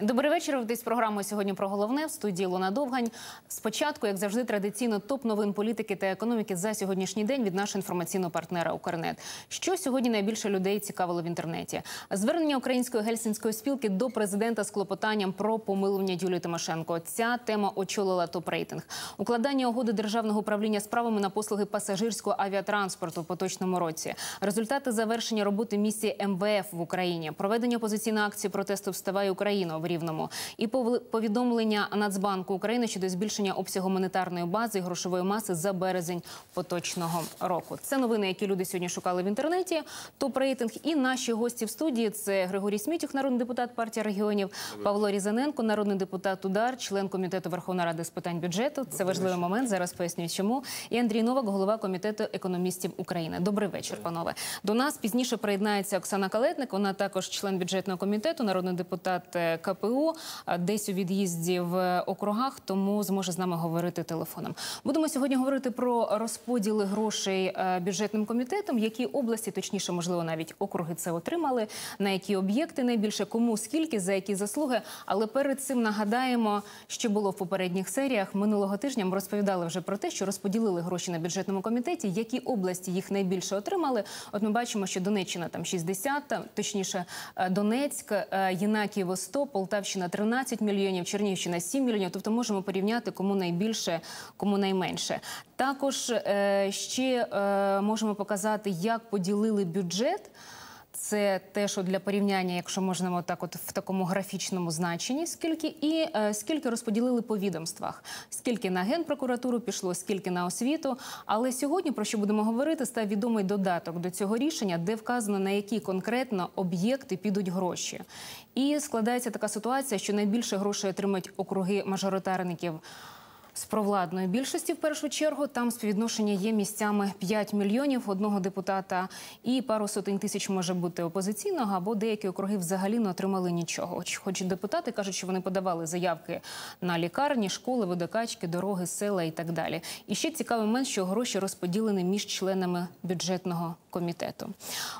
Добрий вечір. Десь програму сьогодні про головне в студії Луна Довгань. Спочатку, як завжди, традиційно топ новин політики та економіки за сьогоднішній день від нашого інформаційного партнера Укрнет. Що сьогодні найбільше людей цікавило в інтернеті? Звернення української гельсінської спілки до президента з клопотанням про помилування Юлії Тимошенко. Ця тема очолила топ-рейтинг. Укладання угоди державного управління справами на послуги пасажирського авіатранспорту в поточному році. Результати завершення роботи місії МВФ в Україні, проведення опозиційної акції протесту Вставай Україна Рівному і повідомлення Нацбанку України щодо збільшення обсягу монетарної бази і грошової маси за березень поточного року. Це новини, які люди сьогодні шукали в інтернеті. Топ-рейтинг і наші гості в студії це Григорій Смітюх, народний депутат партії регіонів, Павло Різаненко, народний депутат Удар, член комітету Верховної Ради з питань бюджету. Це важливий момент. Зараз пояснюю, чому. І Андрій Новак, голова комітету економістів України. Добрий вечір, панове. До нас пізніше приєднається Оксана Калетник. Вона також член бюджетного комітету, народний депутат е, КПУ, десь у від'їзді в округах, тому зможе з нами говорити телефоном. Будемо сьогодні говорити про розподіли грошей е, бюджетним комітетом, які області, точніше, можливо, навіть округи це отримали, на які об'єкти найбільше, кому скільки, за які заслуги. Але перед цим нагадаємо, що було в попередніх серіях. Минулого тижня ми розповідали вже про те, що розподілили гроші на бюджетному комітеті, які області їх найбільше отримали. От ми бачимо, що Донеччина там 60, точніше е, Донецьк, е, Єнакієво 100, Полтавщина 13 мільйонів, Чернігівщина 7 мільйонів. Тобто можемо порівняти кому найбільше, кому найменше. Також е, ще е, можемо показати, як поділили бюджет. Це те, що для порівняння, якщо можна так, от в такому графічному значенні, скільки і е, скільки розподілили по відомствах, скільки на генпрокуратуру пішло, скільки на освіту. Але сьогодні про що будемо говорити, став відомий додаток до цього рішення, де вказано на які конкретно об'єкти підуть гроші. І складається така ситуація, що найбільше грошей отримають округи мажоритарників. З провладної більшості в першу чергу там співвідношення є місцями 5 мільйонів одного депутата і пару сотень тисяч може бути опозиційного, або деякі округи взагалі не отримали нічого. Хоч, депутати кажуть, що вони подавали заявки на лікарні, школи, водокачки, дороги, села і так далі. І ще цікавий момент, що гроші розподілені між членами бюджетного комітету.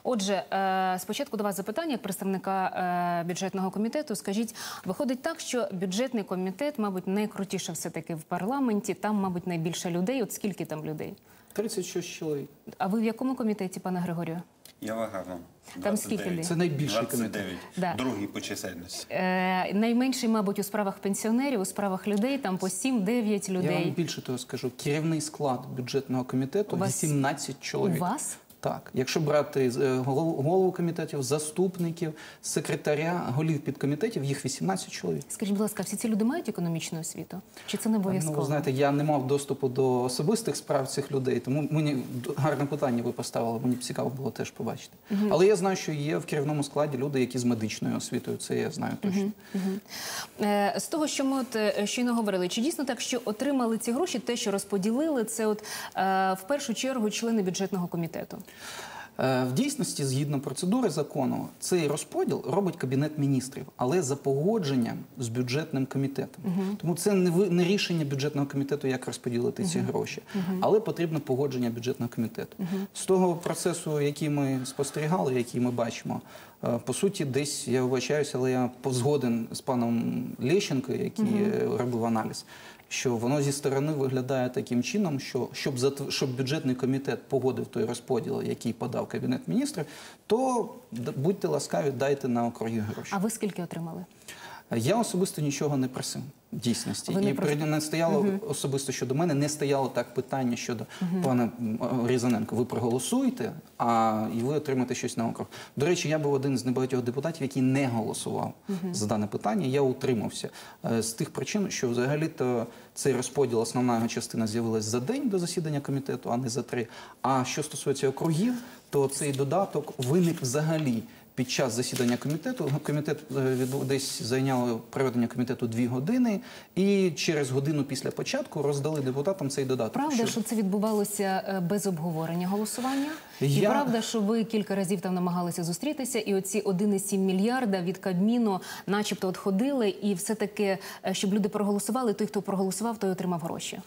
Отже, е, спочатку до вас запитання як представника е, бюджетного комітету. Скажіть, виходить так, що бюджетний комітет, мабуть, найкрутіше все таки в парламенті. Там, мабуть, найбільше людей. От скільки там людей? 36 чоловік. А ви в якому комітеті, пане Григорію? Я в. Там скільки людей? Це найбільший 29. комітет. Да. Другий по чисельності. Е, найменший, мабуть, у справах пенсіонерів, у справах людей там по 7-9 Я вам людей. більше того скажу. Керівний склад бюджетного комітету У вас- 18 У чоловік. вас? Так, якщо брати е, голов- голову комітетів, заступників, секретаря, голів підкомітетів, їх 18 чоловік. Скажіть, будь ласка, всі ці люди мають економічну освіту? Чи це не обов'язково? Ну, знаєте, я не мав доступу до особистих справ цих людей, тому мені гарне питання ви поставили. Мені б цікаво було теж побачити. Але я знаю, що є в керівному складі люди, які з медичною освітою. Це я знаю точно. Е, З того, що ми от е, щойно говорили, чи дійсно так, що отримали ці гроші, те, що розподілили, це от е, в першу чергу члени бюджетного комітету. Е, В дійсності, згідно процедури закону, цей розподіл робить кабінет міністрів, але за погодженням з бюджетним комітетом. Тому це не не рішення бюджетного комітету, як розподілити ці гроші, але потрібно погодження бюджетного комітету. З того процесу, який ми спостерігали, який ми бачимо, е, по суті, десь я вибачаюся, але я згоден з паном Лещенко, який е, робив аналіз. Що воно зі сторони виглядає таким чином, що щоб затв- щоб бюджетний комітет погодив той розподіл, який подав кабінет міністрів, то будьте ласкаві, дайте на округи гроші. А ви скільки отримали? Я особисто нічого не просив дійсності. Ви і при- не стояло особисто щодо мене, не стояло так питання щодо пана Різаненко. Ви проголосуєте, а і ви отримаєте щось на округ. До речі, я був один з небагатьох депутатів, який не голосував за дане питання. Я утримався е, з тих причин, що взагалі-то цей розподіл, основна його частина з'явилась за день до засідання комітету, а не за три. А що стосується округів, то цей додаток виник взагалі під час засідання комітету. Комітет е, десь зайняло проведення комітету дві години, і через годину після початку роздали депутатам цей додаток. Правда, Що- що це відбувалося е, без обговорення голосування? І правда, що ви кілька разів там намагалися зустрітися, і оці 1,7 мільярда від Кабміну, начебто, от ходили, і все таки, е, щоб люди проголосували, той, хто проголосував, той отримав гроші.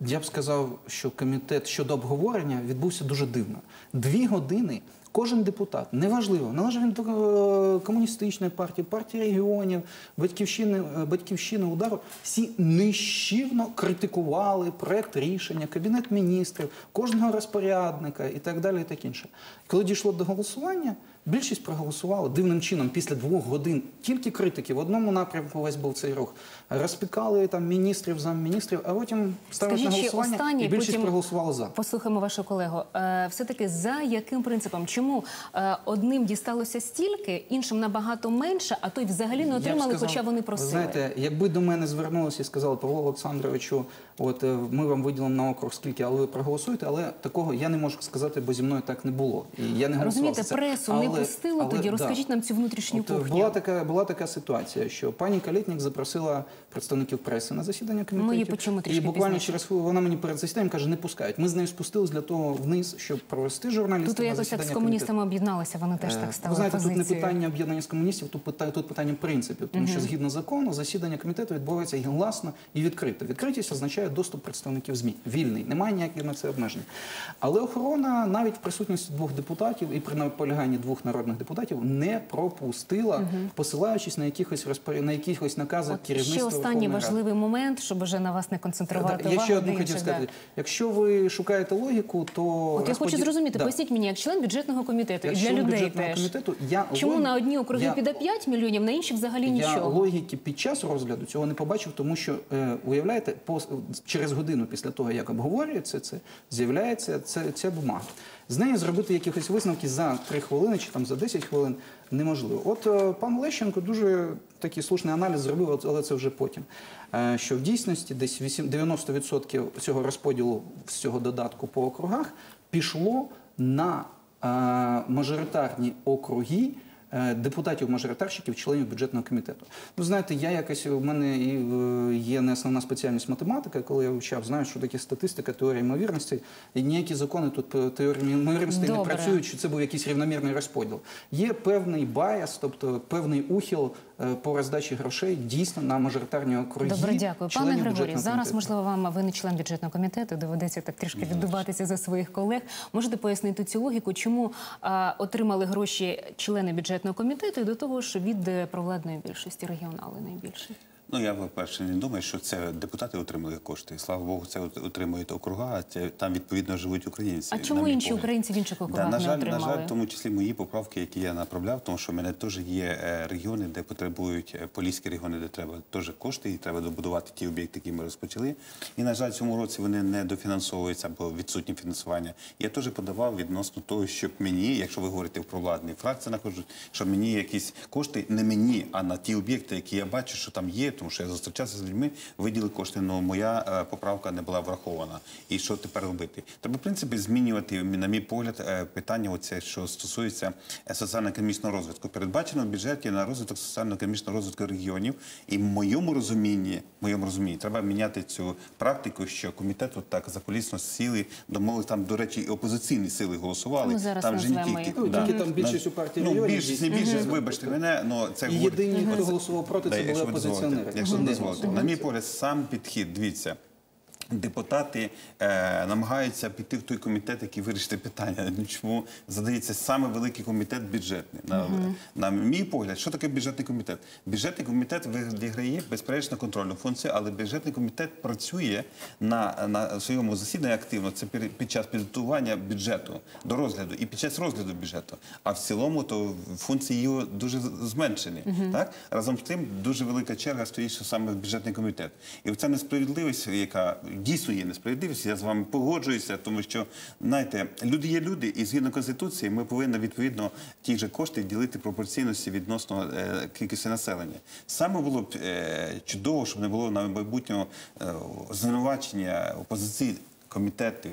Я б сказав, що комітет щодо обговорення відбувся дуже дивно. Дві години Кожен депутат, неважливо, належить він до е, комуністичної партії, партії регіонів, батьківщини, е, батьківщини удару, всі нищівно критикували проект рішення, кабінет міністрів, кожного розпорядника і так далі, і так інше. Коли дійшло до голосування, більшість проголосувала дивним чином після двох годин тільки критики в одному напрямку весь був цей рух. Розпікали там міністрів, замміністрів, а потім ставили на голосування останнє, і більшість потім проголосувала за. Послухаємо вашу колегу. Е, Все-таки за яким принципом? Чому е, одним дісталося стільки, іншим набагато менше, а той взагалі не отримали, сказав, хоча вони просили? Знаєте, якби до мене звернулися і сказали Павло Олександровичу, от е, ми вам виділимо на округ скільки, але ви проголосуєте, але такого я не можу сказати, бо зі мною так не було. І я не голосував Розумієте, пресу не Але- але, тоді. да. Розкажіть нам цю внутрішню От, е, кухню. була така була така ситуація, що пані Калітнік запросила представників преси на засідання комітету. Ми її почуємо і трішки буквально пізніше. через хвилину вона мені перед засіданням каже, не пускають. Ми з нею спустились для того вниз, щоб провести журналістів. Тут на якось так з комуністами об'єдналися, вони теж Е, так стали Ви знаєте, тут не питання об'єднання з комуністів, тут питання, тут питання принципів, тому що згідно закону засідання комітету відбувається гласно і відкрито. Відкритість означає доступ представників ЗМІ. Вільний, немає ніяких на це обмежень. Але охорона навіть в присутності двох депутатів і при наполяганні двох народних депутатів не пропустила, посилаючись на якихось розпоряд... на якихось накази От ще останній Верховної Ради. важливий момент, щоб вже на вас не концентрувати Да, увагу. Я ще одну хотів да. сказати. Якщо ви шукаєте логіку, то От я хочу зрозуміти, Да. поясніть мені, як член бюджетного комітету, Як і для член людей теж. комітету, я Чому лог- на одні округи я- піде 5 мільйонів, на інші взагалі Я нічого? логіки під час розгляду цього не побачив, тому що е, уявляєте, пос- через годину після того, як обговорюється це, з'являється ця бумага. З неї зробити якихось висновки за 3 хвилини чи там за 10 хвилин неможливо. От е, пан Лещенко дуже такий слушний аналіз зробив, але це вже потім. Е, що в дійсності десь 8 90% цього розподілу цього додатку по округах пішло на е, мажоритарні округи депутатів-мажоритарщиків, членів бюджетного комітету. Ну, знаєте, я якось у мене і е, є не основна спеціальність математика, коли я вивчав, знаю, що таке статистика, теорія ймовірності. І ніякі закони тут по теорії ймовірності не працюють, що це був якийсь рівномірний розподіл. Є певний байс, тобто певний ухил е, по роздачі грошей дійсно на мажоритарні округи. Добре, дякую. Пане Григорій, зараз, комітету. можливо, вам ви не член бюджетного комітету, доведеться так трішки віддуватися за своїх колег. Можете пояснити цю логіку, чому а, отримали гроші члени бюджетного комітету і до того ж від провладної більшості регіонали найбільше? Ну я по-перше не думаю, що це депутати отримали кошти. Слава Богу, це отримують округа, а це там відповідно живуть українці. А чому інші погляд. українці в інших округах Да, на не жаль, на жаль, в тому числі мої поправки, які я направляв, тому що в мене теж є е, регіони, де потребують е, поліські регіони, де треба теж кошти, і треба добудувати ті об'єкти, які ми розпочали. І на жаль, в цьому році вони не дофінансовуються або відсутні фінансування. Я теж подавав відносно того, щоб мені, якщо ви говорите про владні фракції, нахожуть, щоб мені якісь кошти не мені, а на ті об'єкти, які я бачу, що там є, тому що я зустрічався з людьми, виділи кошти, але моя е, поправка не була врахована. І що тепер робити? Треба, в принципі, змінювати, на мій погляд, е, питання, оце, що стосується е, соціально-економічного розвитку. Передбачено в бюджеті на розвиток соціально-економічного розвитку регіонів. І в моєму розумінні, в моєму розумінні, треба міняти цю практику, що комітет от так закулісно сіли, домовились там, до речі, і опозиційні сили голосували. Ну, зараз там же не тільки. Ну, тільки там більшість у партії ну, більшість, не більшість, вибачте мене, але це І єдині, хто голосував проти, це були опозиціонери. Якщо дозволите. На мій погляд, сам підхід, дивіться. Депутати е, намагаються піти в той комітет, який вирішити питання. Ну, Чому задається саме великий комітет бюджетний? На, на мій погляд, що таке бюджетний комітет? Бюджетний комітет відіграє безперечно контрольну функцію, але бюджетний комітет працює на, на своєму засіданні активно. Це під час підготування бюджету до розгляду і під час розгляду бюджету. А в цілому то функції його дуже зменшені. Так разом з тим дуже велика черга стоїть, що саме в бюджетний комітет. І оця несправедливість, яка дійсно є несправедливість, я з вами погоджуюся, тому що знаєте, люди є люди, і згідно конституції, ми повинні відповідно ті ж кошти ділити пропорційності відносно е, кількості населення. Саме було б е, чудово, щоб не було на майбутнього е, звинувачення опозиції. Комітети,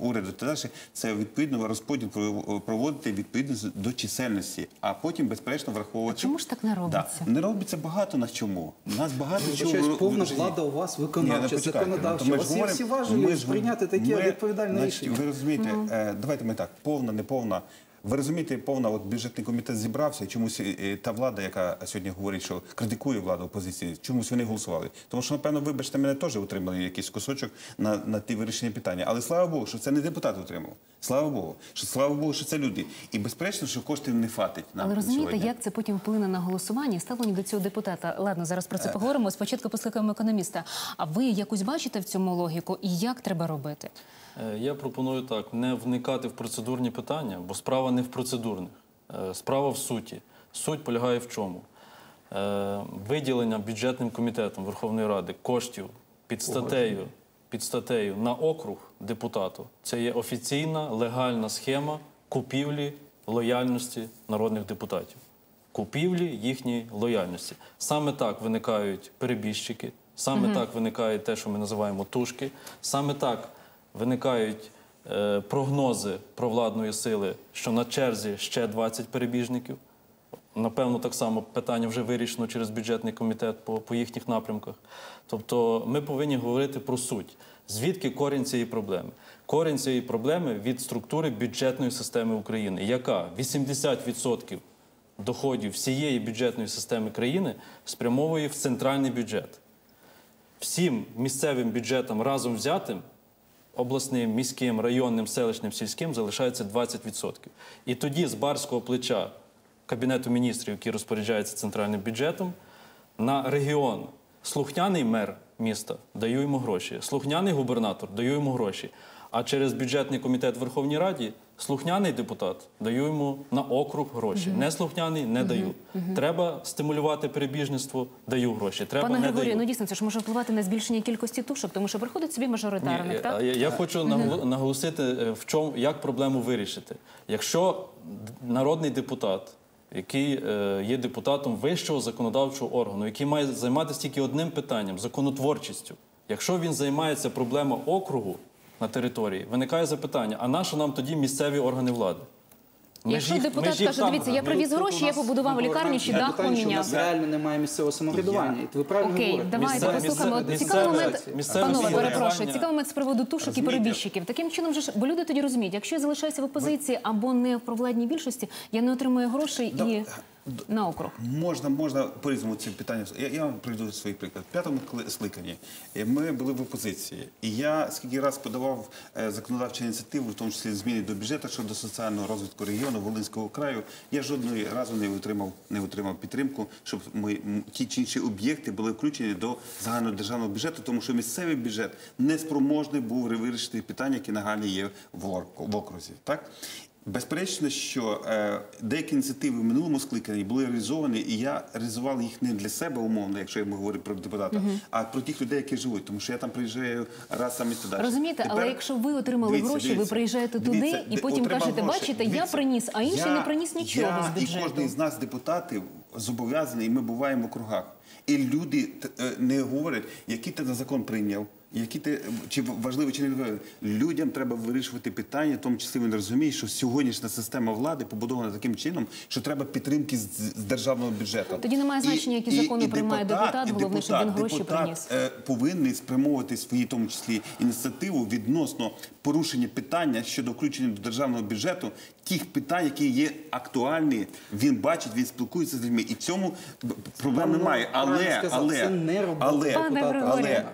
уряду та далі, це відповідно розподіл про- проводити відповідно до чисельності, а потім безперечно враховувати. А чому ж так не робиться? Да. Не робиться багато на чому. У нас багато чого. Вибачаюсь, повна влада у вас ну, виконавча, законодавча. ну, У ми вас є всі важелі прийняти такі ми- відповідальні значить, рішення. Ви розумієте, ну. давайте ми так, повна, неповна. Ви розумієте, повна от бюджетний комітет зібрався, чомусь е, та влада, яка сьогодні говорить, що критикує владу опозиції, чомусь вони голосували. Тому що, напевно, вибачте, мене теж отримали якийсь кусочок на, на ті вирішення питання. Але слава Богу, що це не депутат отримав. Слава Богу, що слава Богу, що це люди. І безперечно, що коштів не фатить нам Але розумієте, сьогодні. як це потім вплине на голосування і ставлення до цього депутата? Ладно, зараз про це поговоримо. Спочатку послухаємо економіста. А ви якусь бачите в цьому логіку і як треба робити? Е, Я пропоную так не вникати в процедурні питання, бо справа не в процедурних, Е, справа в суті. Суть полягає в чому? Е, Виділення бюджетним комітетом Верховної Ради коштів під статтею, під статтею на округ депутату це є офіційна легальна схема купівлі лояльності народних депутатів. Купівлі їхньої лояльності. Саме так виникають перебіжчики, саме так виникає те, що ми називаємо тушки, саме так виникають е, прогнози провладної сили, що на черзі ще 20 перебіжників. Напевно, так само питання вже вирішено через бюджетний комітет по, по їхніх напрямках. Тобто ми повинні говорити про суть. Звідки корінь цієї проблеми? Корінь цієї проблеми від структури бюджетної системи України, яка 80% доходів всієї бюджетної системи країни спрямовує в центральний бюджет. Всім місцевим бюджетам разом взятим обласним, міським, районним, селищним, сільським залишається 20%. І тоді з барського плеча Кабінету міністрів, який розпоряджається центральним бюджетом, на регіон слухняний мер міста даю йому гроші, слухняний губернатор даю йому гроші. А через бюджетний комітет Верховній Раді слухняний депутат даю йому на округ гроші. Не слухняний не даю. Треба стимулювати перебіжництво, даю гроші. Треба Пане Григорію, ну дійсно це ж може впливати на збільшення кількості тушок, тому що приходить собі мажоритарник, Ні, так? Я, я хочу наголосити, е, в чому як проблему вирішити. Якщо народний депутат, який е, є депутатом вищого законодавчого органу, який має займатися тільки одним питанням законотворчістю, якщо він займається проблемою округу на території, виникає запитання: а на що нам тоді місцеві органи влади? Якщо їх- ми депутат ж їх каже, там- дивіться, я привіз Тут гроші, у я нас побудував лікарню чи я дах питаю, що У нас поміняв. реально немає місцевого самоврядування. І ви правильно Окей, говорите. давайте Місцеве- послухаємо. місцеве- Цікавий момент, місцеве панове, самоврядування. перепрошую, цікавий момент з приводу тушок і перебіжчиків. Таким чином же ж, бо люди тоді розуміють, якщо я залишаюся в опозиції або не в провладній більшості, я не отримую грошей і на округ. Можна, можна по-різному ці питання. Я, я вам приведу свій приклад. В п'ятому скликанні е, ми були в опозиції. І я скільки раз подавав е, законодавчу ініціативу, в тому числі зміни до бюджету щодо соціального розвитку регіону Волинського краю. Я жодного разу не отримав, не отримав підтримку, щоб ми, ті чи інші об'єкти були включені до загального державного бюджету, тому що місцевий бюджет не спроможний був вирішити питання, які нагальні є в окрузі. Так? Безперечно, що е, деякі ініціативи в минулому скликанні були реалізовані, і я реалізував їх не для себе умовно, якщо я говорю про депутата, а про тих людей, які живуть, тому що я там приїжджаю раз сам і туди. Розумієте, але якщо ви отримали Дивіться, гроші, ви дивіться, приїжджаєте туди і потім кажете, гроші. бачите, я приніс, а інший я- не приніс нічого я з бюджету. І кожен з нас, депутатів, зобов'язаний, і ми буваємо в округах. І люди е, не говорять, який ти закон прийняв. Які ти чи важливо, чи не важливо. людям треба вирішувати питання, в тому числі він розуміє, що сьогоднішня система влади побудована таким чином, що треба підтримки з, з державного бюджету. Тоді немає значення, які закони приймає депутат, і головне, щоб він гроші депутат, приніс. е, повинний спрямовувати свої, в тому числі, ініціативу відносно порушення питання щодо включення до державного бюджету тих питань, які є актуальні. Він бачить, він спілкується з людьми, і цьому проблем немає. Але, але, це не робота але.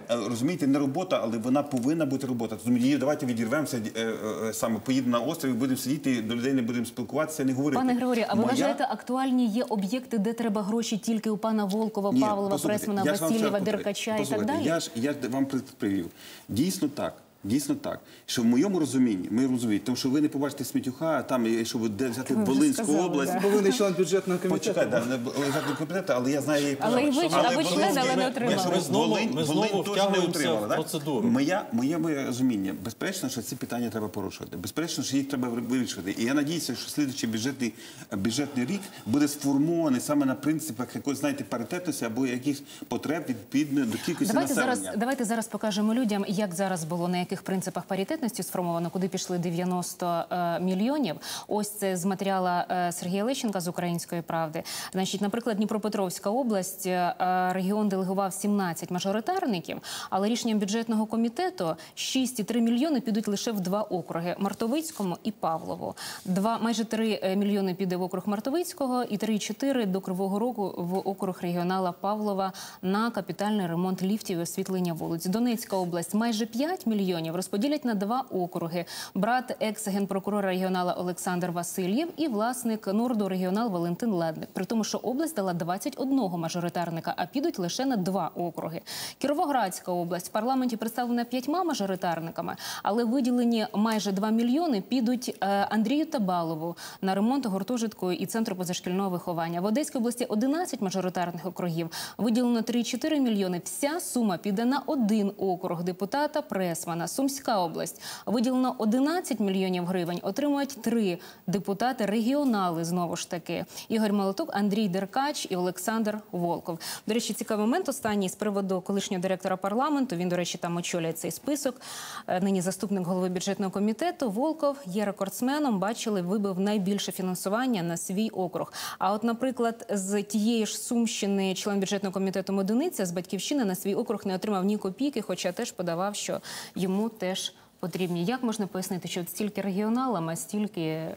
Але розумієте, не робота, але вона повинна бути робота. Тому її давайте відірвемося е, е, е, саме поїдемо на острів, будемо сидіти, до людей не будемо спілкуватися, не говорити. Пане Григорію, а ви Моя- вважаєте, актуальні є об'єкти, де треба гроші тільки у пана Волкова, Ні, Павлова, Пресмана, Васильєва, Деркача і так далі? Я ж я ж вам привів. Дійсно так. Дійсно так, що в моєму розумінні, ми розуміємо, тому що ви не побачите Смітюха, а там, і що ви де взяти Ви Волинську сказали, область. да. Бо ви не член бюджетного комітету. Почекай, да, не бюджетного комітету, але я знаю її Але і ви- а ви член, але не отримали. що Ми знову- Волинь- ми знову Волинь теж не втягуємося отримала, процедуру. Моя, моє моє розуміння, безперечно, що ці питання треба порушувати. Безперечно, що їх треба вирішувати. І я надіюся, що слідуючий бюджетний, бюджетний рік буде сформований саме на принципах якоїсь, знаєте, паритетності або якихось потреб відповідно до кількості Давайте населення. зараз, давайте зараз покажемо людям, як зараз було на яких принципах паритетності сформовано, куди пішли 90 е, мільйонів. Ось це з матеріала е, Сергія Лещенка з Української правди. Значить, наприклад, Дніпропетровська область е, регіон делегував 17 мажоритарників, але рішенням бюджетного комітету 6,3 мільйони підуть лише в два округи Мартовицькому і Павлову. Два майже 3 мільйони піде в округ Мартовицького і 3,4 до Кривого Рогу в округ регіонала Павлова на капітальний ремонт ліфтів і освітлення вулиць. Донецька область майже 5 мільйонів розподілять на два округи. Брат екс-генпрокурора регіонала Олександр Васильєв і власник Норду регіонал Валентин Ледник. При тому, що область дала 21 мажоритарника, а підуть лише на два округи. Кіровоградська область в парламенті представлена п'ятьма мажоритарниками, але виділені майже 2 мільйони підуть е, Андрію Табалову на ремонт гуртожитку і центру позашкільного виховання. В Одеській області 11 мажоритарних округів. Виділено 3,4 мільйони. Вся сума піде на один округ депутата Пресмана. Сумська область виділено 11 мільйонів гривень. Отримують три депутати регіонали. Знову ж таки Ігор Молоток, Андрій Деркач і Олександр Волков. До речі, цікавий момент останній з приводу колишнього директора парламенту. Він, до речі, там очолює цей список. Е, Нині заступник голови бюджетного комітету. Волков є рекордсменом. Бачили, вибив найбільше фінансування на свій округ. А от, наприклад, з тієї ж Сумщини, член бюджетного комітету Медуниця з батьківщини на свій округ не отримав ні копійки, хоча теж подавав, що йому теж потрібні. Як можна пояснити, що стільки регіоналам, а стільки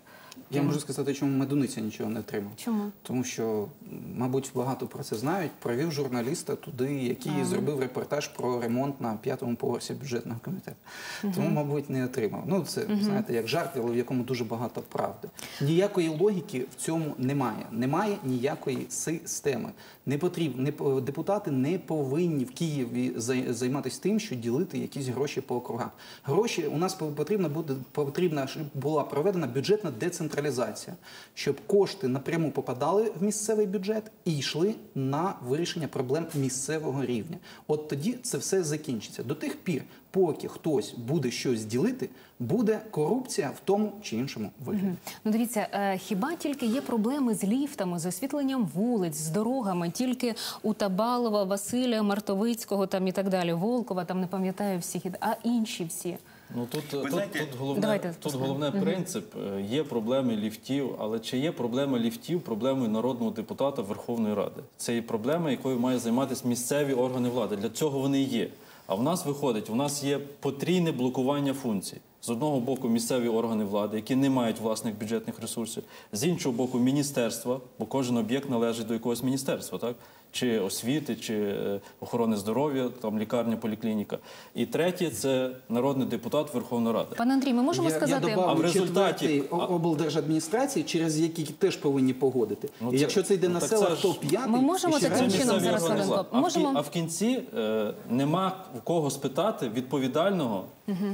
Я можу сказати, чому медуниця нічого не отримав. чому? Тому що, мабуть, багато про це знають. Провів журналіста туди, який зробив репортаж про ремонт на п'ятому поверсі бюджетного комітету. Тому, мабуть, не отримав. Ну, це знаєте, як жарт, але в якому дуже багато правди. Ніякої логіки в цьому немає. Немає ніякої системи. Не потрібно не депутати не повинні в Києві займатися тим, що ділити якісь гроші по округах. Гроші у нас потрібно буде потрібна була проведена бюджетна децентралізація, щоб кошти напряму попадали в місцевий бюджет і йшли на вирішення проблем місцевого рівня. От тоді це все закінчиться. До тих пір, поки хтось буде щось ділити, буде корупція в тому чи іншому вигляді. Ну, дивіться, е, хіба тільки є проблеми з ліфтами, з освітленням вулиць, з дорогами, тільки у Табалова, Василя, Мартовицького там і так далі, Волкова, там не пам'ятаю всіх, а інші всі. Ну тут, тут, знаєте- тут головне, Давайте тут головне принцип. Е, Є проблеми ліфтів, але чи є проблема ліфтів проблемою народного депутата Верховної Ради? Це є проблема, якою мають займатися місцеві органи влади. Для цього вони є. А в нас виходить, у нас є потрійне блокування функцій. З одного боку, місцеві органи влади, які не мають власних бюджетних ресурсів, з іншого боку, міністерства, бо кожен об'єкт належить до якогось міністерства, так? Чи освіти, чи е, охорони здоров'я, там лікарня, поліклініка. І третє це народний депутат Верховної Ради. Пане Андрій, ми можемо я, сказати, я А в результаті- облдержадміністрації, через які теж повинні погодити. Ну, і якщо це йде ну, на села, то п'ятий. Ми можемо таким чином зараз А, Можемо? а в кінці е, нема в кого спитати відповідального,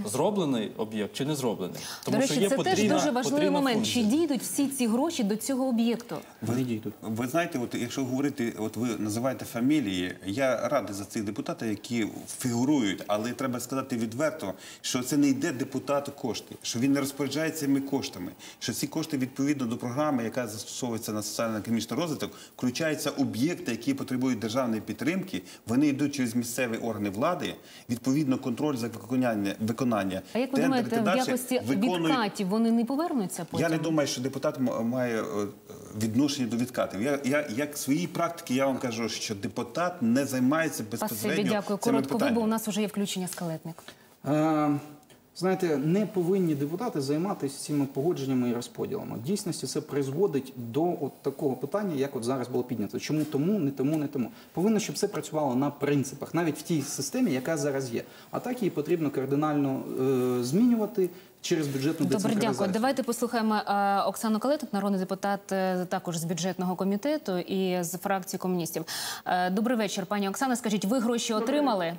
зроблений об'єкт чи не зроблений. Тому До речі, що є це потрібна, теж дуже важливий момент. функція. Чи дійдуть всі ці гроші до цього об'єкту? Вони дійдуть. Ви знаєте, от якщо говорити, от ви називаєте фамілії, я радий за цих депутатів, які фігурують, але треба сказати відверто, що це не йде депутату кошти, що він не розпоряджається цими коштами, що ці кошти відповідно до програми, яка застосовується на соціально-економічний розвиток, включаються об'єкти, які потребують державної підтримки. Вони йдуть через місцеві органи влади. Відповідно, контроль за виконання виконання. А як ви тендер думаєте, в якості виконують- відкатів вони не повернуться потім? я не думаю, що депутат має е, відношення до відкатів. Я, я як своїй практики, я вам кажу, що депутат не займається Спасибі, безпосередньо дякую. цими Коротко ви, бо у нас вже є включення скалетник. Е, Знаєте, не повинні депутати займатися цими погодженнями і розподілами. В дійсності це призводить до от такого питання, як от зараз було піднято. Чому тому, не тому, не тому. Повинно, щоб це працювало на принципах, навіть в тій системі, яка зараз є. А так її потрібно кардинально е, змінювати через бюджетну Добре, дякую. Давайте послухаємо е, Оксану Калетик, народний депутат е, також з бюджетного комітету і з фракції комуністів. Е, Добрий вечір, пані Оксана. Скажіть, ви гроші отримали?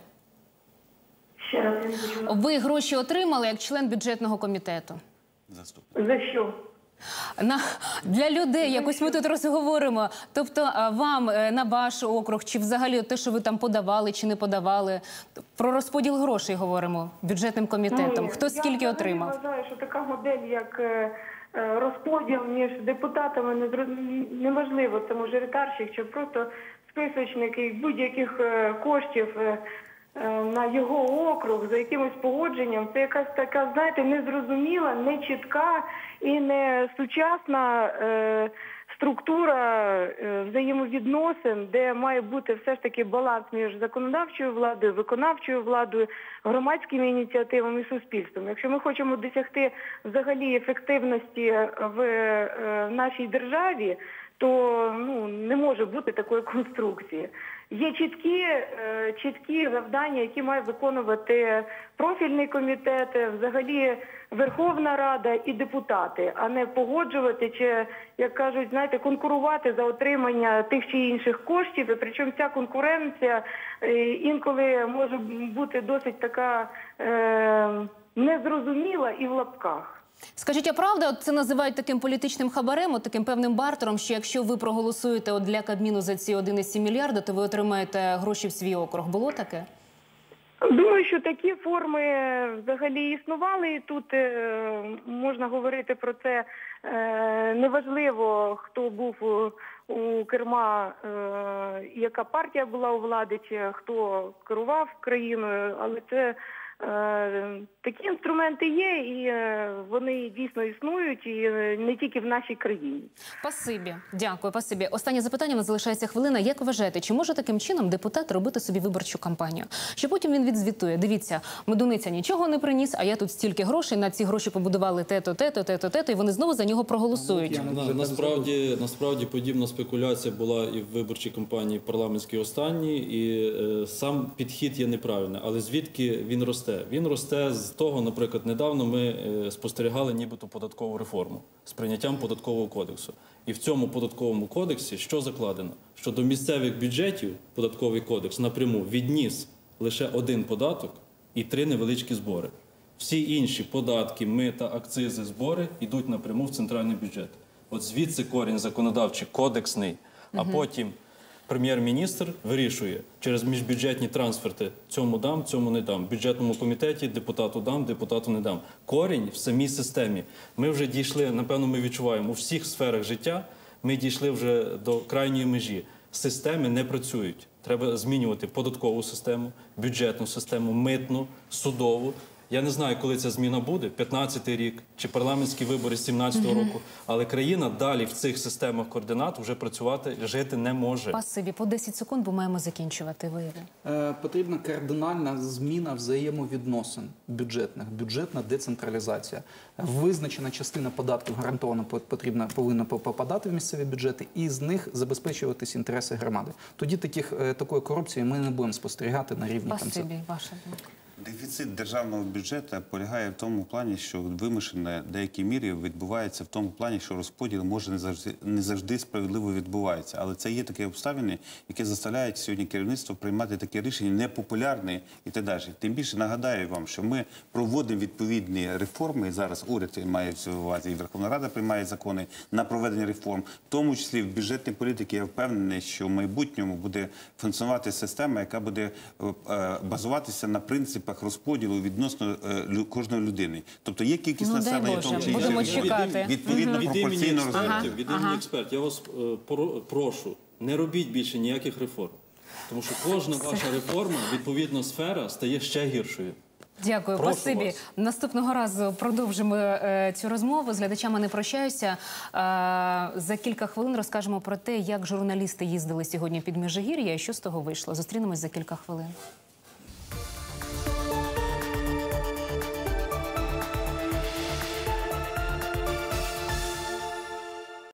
Ще раз не почула. Ви гроші отримали як член бюджетного комітету? Заступник. За що? На для людей якось ми тут розговоримо. Тобто, вам е, на ваш округ, чи взагалі те, що ви там подавали чи не подавали, про розподіл грошей говоримо бюджетним комітетом. Ні, Хто скільки взагалі отримав? вважаю, що така модель, як е, е, розподіл між депутатами, не неможливо. Це мажоритарщик чи просто списочники будь-яких коштів. Е, на його округ за якимось погодженням, це якась така, знаєте, незрозуміла, нечітка і не сучасна е, структура е, взаємовідносин, де має бути все ж таки баланс між законодавчою владою, виконавчою владою, громадськими ініціативами і суспільством. Якщо ми хочемо досягти взагалі ефективності в е, нашій державі, то ну не може бути такої конструкції. Є чіткі, е, чіткі завдання, які має виконувати профільний комітет, взагалі Верховна Рада і депутати, а не погоджувати чи, як кажуть, знаєте, конкурувати за отримання тих чи інших коштів. І причому ця конкуренція е, інколи може бути досить така е, незрозуміла і в лапках. Скажіть, а правда, от це називають таким політичним хабарем, от таким певним бартером, що якщо ви проголосуєте от для Кабміну за ці 1,7 мільярда, то ви отримаєте гроші в свій округ. Було таке? Думаю, що такі форми взагалі існували, і тут е, можна говорити про це е, неважливо, хто був у, керма, е, яка партія була у владі, чи хто керував країною, але це такі інструменти є, і е, вони дійсно існують, і е, не тільки в нашій країні. Пасибі, дякую, пасибі. Останнє запитання у нас залишається хвилина. Як вважаєте, чи може таким чином депутат робити собі виборчу кампанію? Що потім він відзвітує? Дивіться, медуниця нічого не приніс, а я тут стільки грошей на ці гроші побудували те-то, те-то, те-то, те-то, і вони знову за нього проголосують. Да, насправді, насправді подібна спекуляція була і в виборчій кампанії парламентській останній, і е, сам підхід є неправильний. Але звідки він росте? Він росте з того, наприклад, недавно ми е, спостерігали нібито податкову реформу з прийняттям податкового кодексу. І в цьому податковому кодексі що закладено? Що до місцевих бюджетів податковий кодекс напряму відніс лише один податок і три невеличкі збори. Всі інші податки, мита, акцизи, збори йдуть напряму в центральний бюджет. От звідси корінь законодавчий, кодексний, а потім прем'єр-міністр вирішує через міжбюджетні трансферти цьому дам, цьому не дам. Бюджетному комітеті депутату дам, депутату не дам. Корінь в самій системі. Ми вже дійшли, напевно, ми відчуваємо у всіх сферах життя. Ми дійшли вже до крайньої межі. Системи не працюють. Треба змінювати податкову систему, бюджетну систему, митну, судову. Я не знаю, коли ця зміна буде, 15-й рік чи парламентські вибори з 17-го року. Але країна далі в цих системах координат вже працювати, жити не може. Пасибі, по 10 секунд, бо маємо закінчувати вияві. Е, Потрібна кардинальна зміна взаємовідносин бюджетних, бюджетна децентралізація. Визначена частина податків гарантовано по- потрібна повинна попадати в місцеві бюджети, і з них забезпечуватись інтереси громади. Тоді таких е, такої корупції ми не будемо спостерігати на рівні там це. Пасибі, ваша думка. Дефіцит державного бюджету полягає в тому плані, що вимушене в деякій мірі відбувається в тому плані, що розподіл може не завжди не завжди справедливо відбувається. Але це є такі обставини, які заставляють сьогодні керівництво приймати такі рішення непопулярні і так далі. Тим більше нагадаю вам, що ми проводимо відповідні реформи. Зараз уряд має в увазі, і Верховна Рада приймає закони на проведення реформ, в тому числі в бюджетній політиці. Я впевнений, що в майбутньому буде функціонувати система, яка буде е, е, базуватися на принципах розподілу відносно е, кожної людини. Тобто є кількість Ну, населення в тому чи будемо чекати. Відповідно, від пропорційно експертів, від імені експертів, я вас е, прошу, не робіть більше ніяких реформ. Тому що кожна ваша реформа, відповідна сфера, стає ще гіршою. Дякую, Прошу спасибі. вас. Наступного разу продовжимо е, цю розмову. З глядачами не прощаюся. Е, за кілька хвилин розкажемо про те, як журналісти їздили сьогодні під Межигір'я і що з того вийшло. Зустрінемось за кілька хвилин.